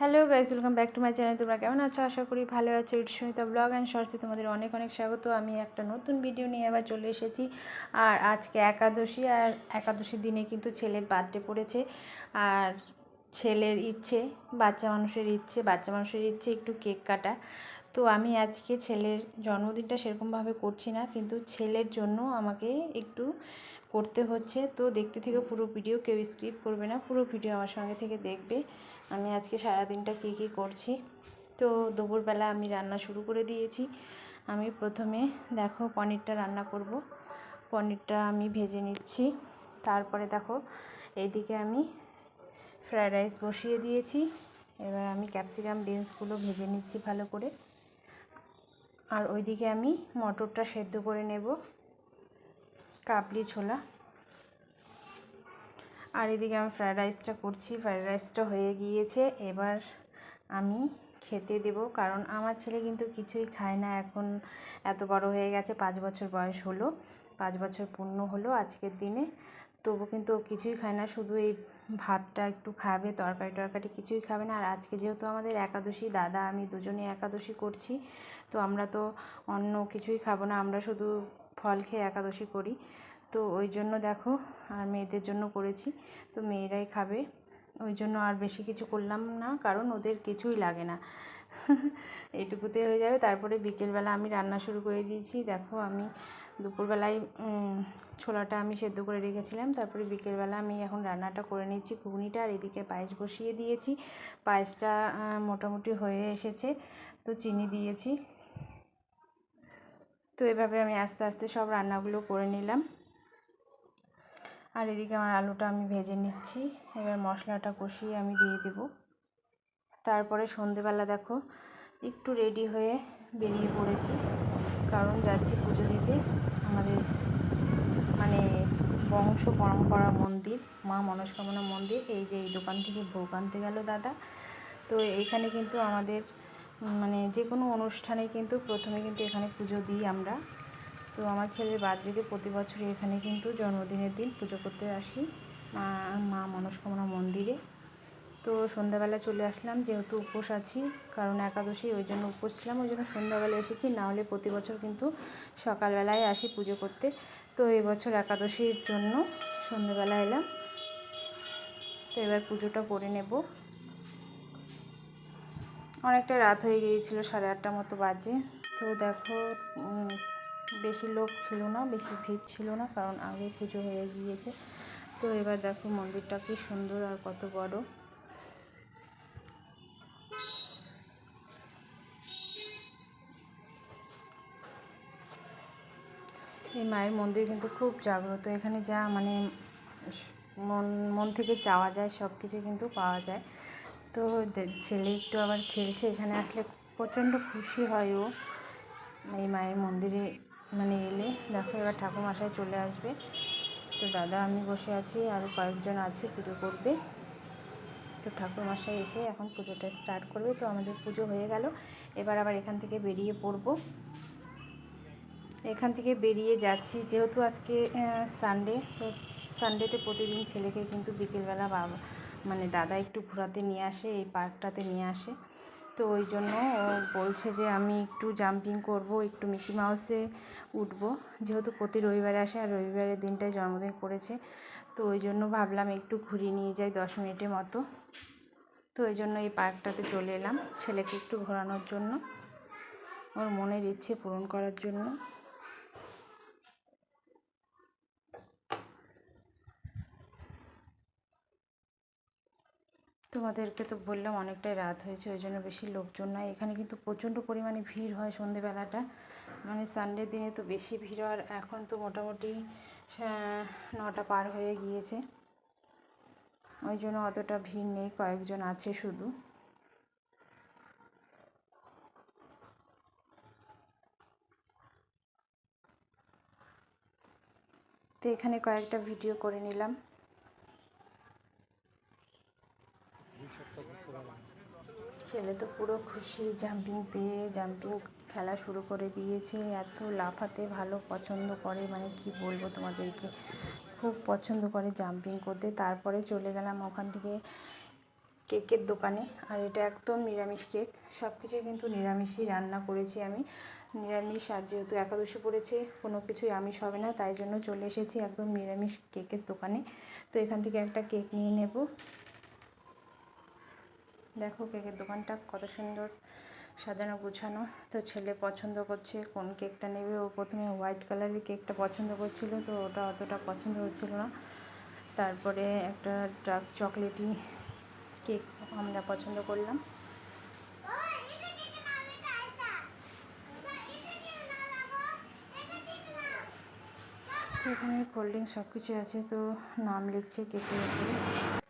Hello guys welcome back to my channel তোমরা কেমন আছো? আশা করি ভালো আছো। ইট সুমিতা ব্লগ অ্যান্ড শর্টসে তোমাদের অনেক অনেক স্বাগত। আমি একটা নতুন ভিডিও নিয়ে আবার চলে এসেছি। আর আজকে একাদশী, আর একাদশীর দিনে কিন্তু ছেলের বার্থডে পড়েছে। আর ছেলের ইচ্ছে, বাচ্চা মানুষের ইচ্ছে, বাচ্চা মানুষের ইচ্ছে একটু কেক কাটা। তো আমি আজকে ছেলের জন্মদিনটা সেরকমভাবে করছি না, কিন্তু ছেলের জন্য আমাকে একটু করতে হচ্ছে। তো দেখতে থেকে পুরো ভিডিও কেউ স্ক্রিপ করবে না। পুরো ভিডিও আমার সঙ্গে থেকে দেখবে। আমি আজকে সারাদিনটা কী কী করছি? তো দুপুরবেলা আমি রান্না শুরু করে দিয়েছি। আমি প্রথমে দেখো পনিরটা রান্না করব। পনিরটা আমি ভেজে নিচ্ছি। তারপরে দেখো এইদিকে আমি ফ্রায়েড রাইস বসিয়ে দিয়েছি। এবার আমি ক্যাপসিকাম বিনসগুলো ভেজে নিচ্ছি ভালো করে। আর ওইদিকে আমি মটরটা সেদ্ধ করে নেব। কাবলি ছোলা। আর এদিকে আমি ফ্রায়েড রাইসটা করছি। ফ্রায়েড রাইসটা হয়ে গিয়েছে। এবার আমি খেতে দেব। কারণ আমার ছেলে কিন্তু কিছুই খায় না। এখন এত বড় হয়ে গেছে, পাঁচ বছর বয়স হলো, পাঁচ বছর পূর্ণ হলো আজকের দিনে। তবু কিন্তু কিছুই খায় না। শুধু এই ভাতটা একটু খাবে, তরকারি টরকারি কিছুই খাবে না। আর আজকে যেহেতু আমাদের একাদশী, দাদা, আমি দুজনে একাদশী করছি, তো আমরা তো অন্য কিছুই খাব না। আমরা শুধু ফল খেয়ে একাদশী করি। তো ওই জন্য দেখো, আর মেয়েদের জন্য করেছি। তো মেয়েরাই খাবে। ওই জন্য আর বেশি কিছু করলাম না, কারণ ওদের কিছুই লাগে না। এইটুকুতে হয়ে যাবে। তারপরে বিকেলবেলা আমি রান্না শুরু করে দিয়েছি। দেখো আমি দুপুরবেলায় ছোলাটা আমি সেদ্ধ করে রেখেছিলাম। তারপরে বিকেলবেলা আমি এখন রান্নাটা করে নিচ্ছি ঘুগনিটা। আর এদিকে পায়েস বসিয়ে দিয়েছি। পায়েসটা মোটামুটি হয়ে এসেছে। তো চিনি দিয়েছি। তো এভাবে আমি আস্তে আস্তে সব রান্নাগুলো করে নিলাম। আর এদিকে আমার আলুটা আমি ভেজে নিচ্ছি। এবার মশলাটা কষিয়ে আমি দিয়ে দেব। তারপরে সন্ধেবেলা দেখো, একটু রেডি হয়ে বেরিয়ে পড়েছি। কারণ যাচ্ছি পুজো দিতে। আমাদের মানে বংশ পরম্পরা মন্দির, মা মনস্কামনা মন্দির, এই যে এই দোকান থেকে ভোগ আনতে গেল দাদা। তো এইখানে কিন্তু আমাদের মানে যে কোনো অনুষ্ঠানে কিন্তু প্রথমে কিন্তু এখানে পুজো দিই আমরা। তো আমার ছেলের বার্থডেতে প্রতি বছরই এখানে কিন্তু জন্মদিনের দিন পুজো করতে আসি। মা মা মনস্কামনা মন্দিরে। তো সন্ধ্যাবেলা চলে আসলাম, যেহেতু উপোস আছি, কারণ একাদশী, ওই জন্য উপোস ছিলাম, ওই জন্য সন্ধ্যাবেলা এসেছি। না হলে প্রতি বছর কিন্তু সকালবেলায় আসি পুজো করতে। তো এবছর একাদশীর জন্য সন্ধ্যাবেলা এলাম। তো এবার পুজোটা করে নেব। অনেকটা রাত হয়ে গিয়েছিল, সাড়ে আটটা মতো বাজে। তো দেখো বেশি লোক ছিল না, বেশি ভিড় ছিল না, কারণ আগে পুজো হয়ে গিয়েছে। তো এবার দেখো মন্দিরটা কি সুন্দর আর কত বড়। এই মায়ের মন্দির কিন্তু খুব জাগ্রত। এখানে যা মানে মন মন থেকে চাওয়া যায় সব কিছু কিন্তু পাওয়া যায়। তো ছেলে একটু আবার খেলছে, এখানে আসলে প্রচণ্ড খুশি হয় ও। এই মায়ের মন্দিরে মানে এলে দেখো এবার ঠাকুরমশাই চলে আসবে। তো দাদা, আমি বসে আছি আরও কয়েকজন আছে, পুজো করবে। তো ঠাকুরমশাই এসে এখন পুজোটা স্টার্ট করবে। তো আমাদের পুজো হয়ে গেল। এবার আবার এখান থেকে বেরিয়ে পড়ব। এখান থেকে বেরিয়ে যাচ্ছি। যেহেতু আজকে সানডে তো সানডেতে প্রতিদিন ছেলেকে কিন্তু বিকেলবেলা বাবা মানে দাদা একটু ঘোরাতে নিয়ে আসে, এই পার্কটাতে নিয়ে আসে। তো ওই জন্য ও বলছে যে আমি একটু জাম্পিং করব, একটু মিকি মাউসে উঠব। যেহেতু প্রতি রবিবারে আসে আর রবিবারের দিনটায় জন্মদিন পড়েছে তো ওই জন্য ভাবলাম একটু ঘুরিয়ে নিয়ে যাই দশ মিনিটের মতো। তো ওই জন্য এই পার্কটাতে চলে এলাম ছেলেকে একটু ঘোরানোর জন্য, ওর মনের ইচ্ছে পূরণ করার জন্য। তোমাদেরকে তো বললাম অনেকটাই রাত হয়েছে, ওই জন্য বেশি লোকজন নাই। এখানে কিন্তু প্রচণ্ড পরিমাণে ভিড় হয় সন্ধেবেলাটা। মানে সানডে দিনে তো বেশি ভিড় আর এখন তো মোটামুটি নটা পার হয়ে গিয়েছে। ওই জন্য অতটা ভিড় নেই, কয়েকজন আছে শুধু। তো এখানে কয়েকটা ভিডিও করে নিলাম। ছেলে তো পুরো খুশি জাম্পিং পেয়ে জাম্পিং খেলা শুরু করে দিয়েছে। এত লাফাতে ভালো পছন্দ করে মানে কি বলব তোমাদেরকে? খুব পছন্দ করে জাম্পিং করতে। তারপরে চলে গেলাম ওখান থেকে কেকের দোকানে। আর এটা একদম নিরামিষ কেক। সব কিছুই কিন্তু নিরামিষই রান্না করেছি আমি। নিরামিষ আর যেহেতু একাদশী পড়েছে, কোনো কিছুই আমিষ হবে না, তাই জন্য চলে এসেছি একদম নিরামিষ কেকের দোকানে। তো এখান থেকে একটা কেক নিয়ে নেব। দেখো কেকের দোকানটা কত সুন্দর সাজানো গুছানো। তো ছেলে পছন্দ করছে, কোন কেকটা নেবে? ও প্রথমে হোয়াইট কালারের কেকটা পছন্দ করছিল, তো ওটা অতটা পছন্দ হচ্ছিল না। তারপরে একটা ডার্ক চকলেটি কেক আমরা পছন্দ করলাম। এখানে কোল্ড ড্রিঙ্কস সব কিছু আছে, তো নাম লিখছে কেকের উপরে।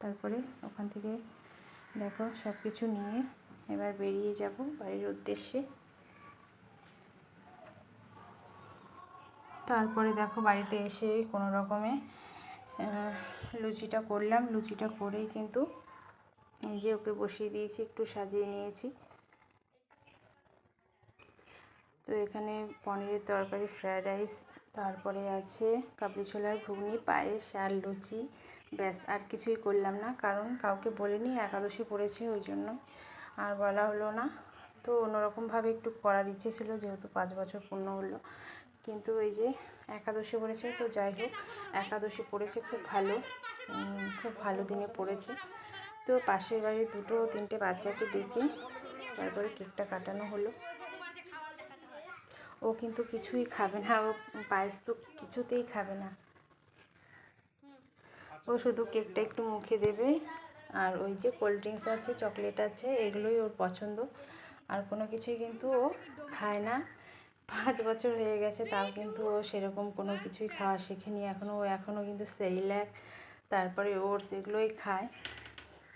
তারপরে ওখান থেকে দেখো সব কিছু নিয়ে এবার বেরিয়ে যাব বাড়ির উদ্দেশ্যে। তারপরে দেখো, বাড়িতে এসে কোনো রকমে লুচিটা করলাম। লুচিটা করেই কিন্তু এই যে ওকে বসিয়ে দিয়েছি, একটু সাজিয়ে নিয়েছি। তো এখানে পনিরের তরকারি ফ্রায়েড রাইস তারপরে আছে কাবলি ছোলার ঘুগনি, পায়েস আর লুচি। ব্যাস, আর কিছুই করলাম না। কারণ কাউকে বলিনি, একাদশী পড়েছে, ওই জন্য আর বলা হলো না। তো অন্যরকমভাবে একটু করার ইচ্ছে ছিল, যেহেতু পাঁচ বছর পূর্ণ হলো। কিন্তু ওই যে একাদশী পড়েছে, তো যাই হোক, একাদশী পড়েছে, খুব ভালো। খুব ভালো দিনে পড়েছে। তো পাশের বাড়ির দুটো, তিনটে বাচ্চাকে ডেকে তারপরে কেকটা কাটানো হলো। ও কিন্তু কিছুই খাবে না, ও পায়েস তো কিছুতেই খাবে না। ও শুধু কেকটা একটু মুখে দেবে। আর ওই যে কোল্ড ড্রিঙ্কস আছে চকলেট আছে, এগুলোই ওর পছন্দ। আর কোনো কিছুই কিন্তু ও খায় না। পাঁচ বছর হয়ে গেছে, তাও কিন্তু ও সেরকম কোনো কিছুই খাওয়া শেখেনি। এখনও ও এখনও কিন্তু সেরিল্যাক তারপরে ওটস এগুলোই খায়।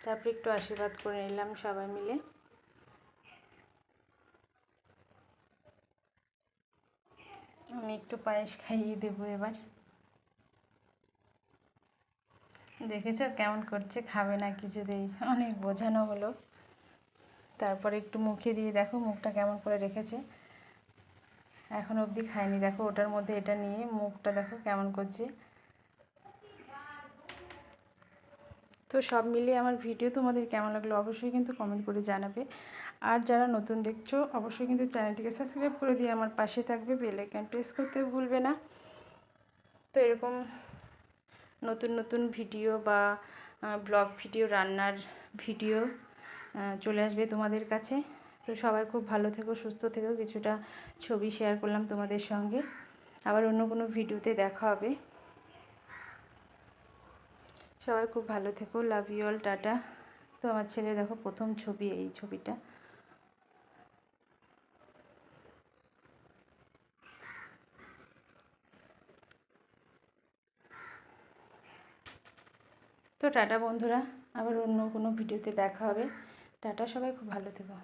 তারপরে একটু আশীর্বাদ করে নিলাম সবাই মিলে। আমি একটু পায়েস খাইয়ে দেবো এবার। দেখেছ কেমন করছে? খাবে না কিছুতেই অনেক বোঝানো হলো। তারপরে একটু মুখে দিয়ে দেখো মুখটা কেমন করে রেখেছে। এখন অবধি খায়নি দেখো ওটার মধ্যে এটা নিয়ে মুখটা দেখো কেমন করছে। তো সব মিলিয়ে আমার ভিডিও তোমাদের কেমন লাগল অবশ্যই কিন্তু কমেন্ট করে জানাবে। আর যারা নতুন দেখছ, অবশ্যই কিন্তু চ্যানেলটিকে সাবস্ক্রাইব করে দিয়ে আমার পাশে থাকবে। বেল আইকন প্রেস করতে ভুলবে না। তো এরকম নতুন নতুন ভিডিও বা ব্লগ ভিডিও, রান্নার ভিডিও চলে আসবে তোমাদের কাছে। তো সবাই খুব ভালো থেকো, সুস্থ থেকো। কিছুটা ছবি শেয়ার করলাম তোমাদের সঙ্গে। আবার অন্য কোনো ভিডিওতে দেখা হবে। সবাই খুব ভালো থেকো। Love you all tata. তো আমার ছেলে দেখো, প্রথম ছবি এই ছবিটা। তো টাটা বন্ধুরা আবার অন্য কোনো ভিডিওতে দেখা হবে। টাটা সবাই খুব ভালো থেকো।